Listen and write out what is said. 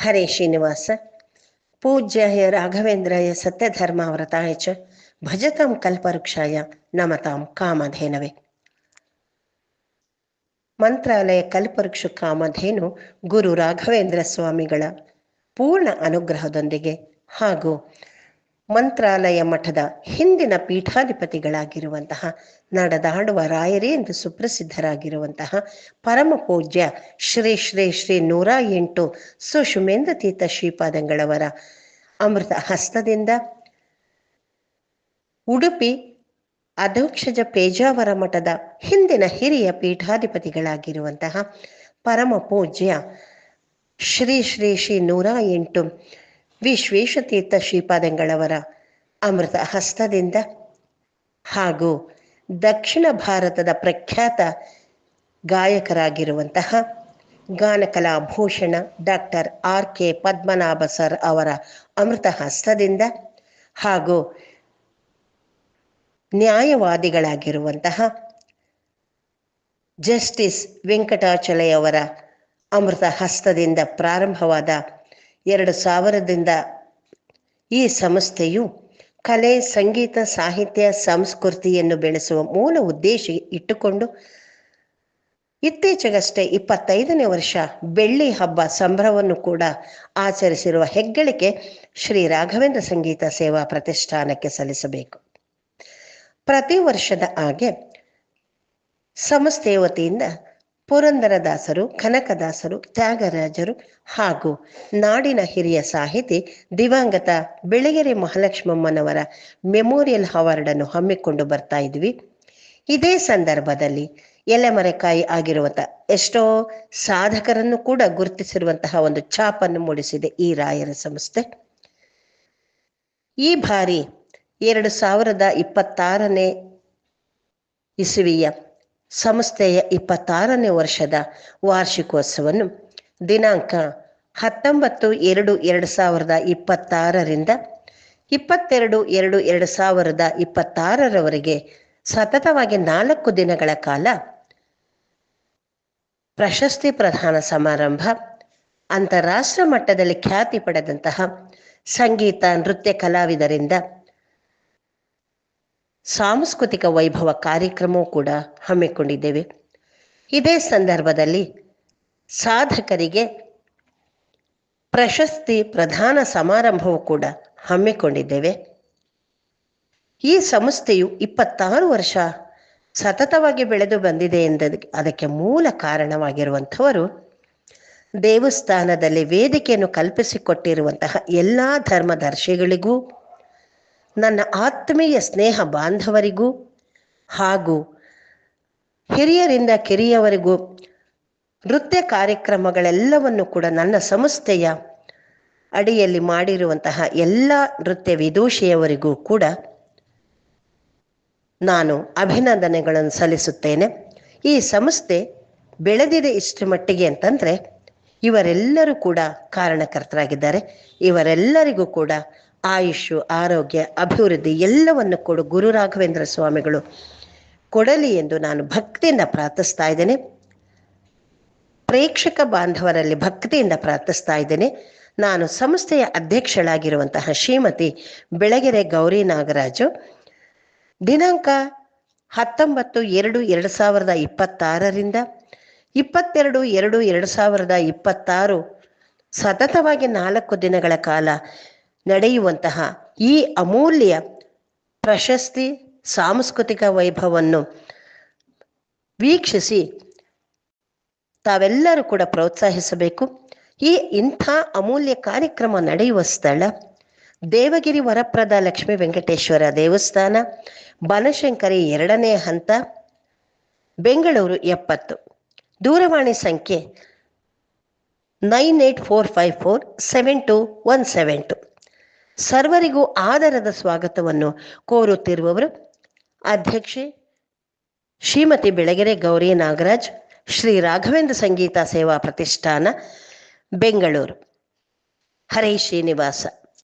ಹರೇ ಶ್ರೀನಿವಾಸ. ಪೂಜ್ಯಾಯ ರಾಘವೇಂದ್ರಾಯ ಸತ್ಯಧರ್ಮಾವೃತಾಯ ಚ ಭಜತಾಂ ಕಲ್ಪವೃಕ್ಷಾಯ ನಮತಾಂ ಕಾಮಧೇನವೇ. ಮಂತ್ರಾಲಯ ಕಲ್ಪವೃಕ್ಷ ಕಾಮಧೇನು ಗುರು ರಾಘವೇಂದ್ರ ಸ್ವಾಮಿಗಳ ಪೂರ್ಣ ಅನುಗ್ರಹದೊಂದಿಗೆ ಹಾಗೂ ಮಂತ್ರಾಲಯ ಮಠದ ಹಿಂದಿನ ಪೀಠಾಧಿಪತಿಗಳಾಗಿರುವಂತಹ ನಡೆದಾಡುವ ರಾಯರೇ ಎಂದು ಸುಪ್ರಸಿದ್ಧರಾಗಿರುವಂತಹ ಪರಮ ಪೂಜ್ಯ ಶ್ರೀ ಶ್ರೀ ಶ್ರೀ ನೂರ ಎಂಟು ಸುಷುಮೇಂದ್ರ ತೀರ್ಥ ಶ್ರೀಪಾದಂಗಳವರ ಅಮೃತ ಹಸ್ತದಿಂದ ಉಡುಪಿ ಅಧ್ಯಕ್ಷಜ ಪೇಜಾವರ ಮಠದ ಹಿಂದಿನ ಹಿರಿಯ ಪೀಠಾಧಿಪತಿಗಳಾಗಿರುವಂತಹ ಪರಮ ಪೂಜ್ಯ ಶ್ರೀ ಶ್ರೀ ಶ್ರೀ ನೂರ ಎಂಟು ವಿಶ್ವೇಶತೀರ್ಥ ಶ್ರೀಪಾದಂಗಳವರ ಅಮೃತ ಹಸ್ತದಿಂದ ಹಾಗೂ ದಕ್ಷಿಣ ಭಾರತದ ಪ್ರಖ್ಯಾತ ಗಾಯಕರಾಗಿರುವಂತಹ ಗಾನಕಲಾ ಭೂಷಣ doctor R K Padmanabha sir ಅವರ ಅಮೃತ ಹಸ್ತದಿಂದ ಹಾಗೂ ನ್ಯಾಯವಾದಿಗಳಾಗಿರುವಂತಹ ಜಸ್ಟಿಸ್ ವೆಂಕಟಾಚಲಯವರ ಅಮೃತ ಹಸ್ತದಿಂದ ಪ್ರಾರಂಭವಾದ ಎರಡು ಸಾವಿರದಿಂದ ಈ ಸಂಸ್ಥೆಯು ಕಲೆ, ಸಂಗೀತ, ಸಾಹಿತ್ಯ, ಸಂಸ್ಕೃತಿಯನ್ನು ಬೆಳೆಸುವ ಮೂಲ ಉದ್ದೇಶ ಇಟ್ಟುಕೊಂಡು ಇತ್ತೀಚೆಗಷ್ಟೇ ಇಪ್ಪತ್ತೈದನೇ ವರ್ಷ ಬೆಳ್ಳಿ ಹಬ್ಬ ಸಂಭ್ರಮವನ್ನು ಕೂಡ ಆಚರಿಸಿರುವ ಹೆಗ್ಗಳಿಕೆ ಶ್ರೀ ರಾಘವೇಂದ್ರ ಸಂಗೀತ ಸೇವಾ ಪ್ರತಿಷ್ಠಾನಕ್ಕೆ ಸಲ್ಲಿಸಬೇಕು. ಪ್ರತಿ ವರ್ಷದ ಹಾಗೆ ಸಂಸ್ಥೆಯ ವತಿಯಿಂದ ಪುರಂದರದಾಸರು, ಕನಕದಾಸರು, ತ್ಯಾಗರಾಜರು ಹಾಗೂ ನಾಡಿನ ಹಿರಿಯ ಸಾಹಿತಿ ದಿವಂಗತ ಬೆಳಗೆರೆ ಮಹಾಲಕ್ಷ್ಮಮ್ಮನವರ ಮೆಮೋರಿಯಲ್ ಅವಾರ್ಡ್ ಅನ್ನು ಹಮ್ಮಿಕೊಂಡು ಬರ್ತಾ ಇದ್ವಿ. ಇದೇ ಸಂದರ್ಭದಲ್ಲಿ ಎಲೆಮರೆಕಾಯಿ ಆಗಿರುವಂತಹ ಎಷ್ಟೋ ಸಾಧಕರನ್ನು ಕೂಡ ಗುರುತಿಸಿರುವಂತಹ ಒಂದು ಛಾಪನ್ನು ಮೂಡಿಸಿದೆ ಈ ರಾಯರ ಸಂಸ್ಥೆ. ಈ ಬಾರಿ ಎರಡು ಸಾವಿರದ ಇಪ್ಪತ್ತಾರನೇ ಇಸುವಿಯ ಸಂಸ್ಥೆಯ ಇಪ್ಪತ್ತಾರನೇ ವರ್ಷದ ವಾರ್ಷಿಕೋತ್ಸವವನ್ನು ದಿನಾಂಕ ಹತ್ತೊಂಬತ್ತು ಎರಡು ಎರಡು ಸಾವಿರದ ಇಪ್ಪತ್ತಾರರಿಂದ ಇಪ್ಪತ್ತೆರಡು ಎರಡು ಎರಡು ಸಾವಿರದ ಇಪ್ಪತ್ತಾರರವರೆಗೆ ಸತತವಾಗಿ ನಾಲ್ಕು ದಿನಗಳ ಕಾಲ ಪ್ರಶಸ್ತಿ ಪ್ರಧಾನ ಸಮಾರಂಭ ಅಂತಾರಾಷ್ಟ್ರ ಮಟ್ಟದಲ್ಲಿ ಖ್ಯಾತಿ ಪಡೆದಂತಹ ಸಂಗೀತ, ನೃತ್ಯ, ಕಲಾವಿದರಿಂದ ಸಾಂಸ್ಕೃತಿಕ ವೈಭವ ಕಾರ್ಯಕ್ರಮವೂ ಕೂಡ ಹಮ್ಮಿಕೊಂಡಿದ್ದೇವೆ. ಇದೇ ಸಂದರ್ಭದಲ್ಲಿ ಸಾಧಕರಿಗೆ ಪ್ರಶಸ್ತಿ ಪ್ರಧಾನ ಸಮಾರಂಭವೂ ಕೂಡ ಹಮ್ಮಿಕೊಂಡಿದ್ದೇವೆ. ಈ ಸಂಸ್ಥೆಯು ಇಪ್ಪತ್ತಾರು ವರ್ಷ ಸತತವಾಗಿ ಬೆಳೆದು ಬಂದಿದೆ ಎಂದ ಅದಕ್ಕೆ ಮೂಲ ಕಾರಣವಾಗಿರುವಂಥವರು ದೇವಸ್ಥಾನದಲ್ಲಿ ವೇದಿಕೆಯನ್ನು ಕಲ್ಪಿಸಿಕೊಟ್ಟಿರುವಂತಹ ಎಲ್ಲ ಧರ್ಮದರ್ಶಿಗಳಿಗೂ ನನ್ನ ಆತ್ಮೀಯ ಸ್ನೇಹ ಬಾಂಧವರಿಗೂ ಹಾಗೂ ಹಿರಿಯರಿಂದ ಕಿರಿಯವರಿಗೂ ನೃತ್ಯ ಕಾರ್ಯಕ್ರಮಗಳೆಲ್ಲವನ್ನು ಕೂಡ ನನ್ನ ಸಂಸ್ಥೆಯ ಅಡಿಯಲ್ಲಿ ಮಾಡಿರುವಂತಹ ಎಲ್ಲ ನೃತ್ಯ ವಿದೂಷಿಯವರಿಗೂ ಕೂಡ ನಾನು ಅಭಿನಂದನೆಗಳನ್ನು ಸಲ್ಲಿಸುತ್ತೇನೆ. ಈ ಸಂಸ್ಥೆ ಬೆಳೆದಿದೆ ಇಷ್ಟು ಮಟ್ಟಿಗೆ ಅಂತಂದರೆ ಇವರೆಲ್ಲರೂ ಕೂಡ ಕಾರಣಕರ್ತರಾಗಿದ್ದಾರೆ. ಇವರೆಲ್ಲರಿಗೂ ಕೂಡ ಆಯುಷು, ಆರೋಗ್ಯ, ಅಭಿವೃದ್ಧಿ ಎಲ್ಲವನ್ನು ಕೊಡು ಗುರು ರಾಘವೇಂದ್ರ ಸ್ವಾಮಿಗಳು. ಕೊಡಲಿ ಎಂದು ನಾನು ಭಕ್ತಿಯಿಂದ ಪ್ರಾರ್ಥಿಸ್ತಾ ಇದ್ದೇನೆ. ಪ್ರೇಕ್ಷಕ ಬಾಂಧವರಲ್ಲಿ ಭಕ್ತಿಯಿಂದ ಪ್ರಾರ್ಥಿಸ್ತಾ ಇದ್ದೇನೆ. ನಾನು ಸಂಸ್ಥೆಯ ಅಧ್ಯಕ್ಷಳಾಗಿರುವಂತಹ ಶ್ರೀಮತಿ ಬೆಳಗೆರೆ ಗೌರಿ ನಾಗರಾಜು. ದಿನಾಂಕ ಹತ್ತೊಂಬತ್ತು ಎರಡು ಎರಡು ಸಾವಿರದ ಇಪ್ಪತ್ತಾರರಿಂದ ಇಪ್ಪತ್ತೆರಡು ಎರಡು ಎರಡು ಸಾವಿರದ ಇಪ್ಪತ್ತಾರು ಸತತವಾಗಿ ನಾಲ್ಕು ದಿನಗಳ ಕಾಲ ನಡೆಯುವಂತಹ ಈ ಅಮೂಲ್ಯ ಪ್ರಶಸ್ತಿ ಸಾಂಸ್ಕೃತಿಕ ವೈಭವವನ್ನು ವೀಕ್ಷಿಸಿ ತಾವೆಲ್ಲರೂ ಕೂಡ ಪ್ರೋತ್ಸಾಹಿಸಬೇಕು. ಈ ಇಂಥ ಅಮೂಲ್ಯ ಕಾರ್ಯಕ್ರಮ ನಡೆಯುವ ಸ್ಥಳ ದೇವಗಿರಿ ವರಪ್ರದ ಲಕ್ಷ್ಮೀ ವೆಂಕಟೇಶ್ವರ ದೇವಸ್ಥಾನ, ಬನಶಂಕರಿ ಎರಡನೇ ಹಂತ, ಬೆಂಗಳೂರು ಎಪ್ಪತ್ತು. ದೂರವಾಣಿ ಸಂಖ್ಯೆ nine eight four five four seven two one seven two. ಸರ್ವರಿಗೂ ಆದರದ ಸ್ವಾಗತವನ್ನು ಕೋರುತ್ತಿರುವವರು ಅಧ್ಯಕ್ಷೆ ಶ್ರೀಮತಿ ಬೆಳಗೆರೆ ಗೌರಿ ನಾಗರಾಜ್, ಶ್ರೀ ರಾಘವೇಂದ್ರ ಸಂಗೀತ ಸೇವಾ ಪ್ರತಿಷ್ಠಾನ, ಬೆಂಗಳೂರು. ಹರೇ ಶ್ರೀನಿವಾಸ.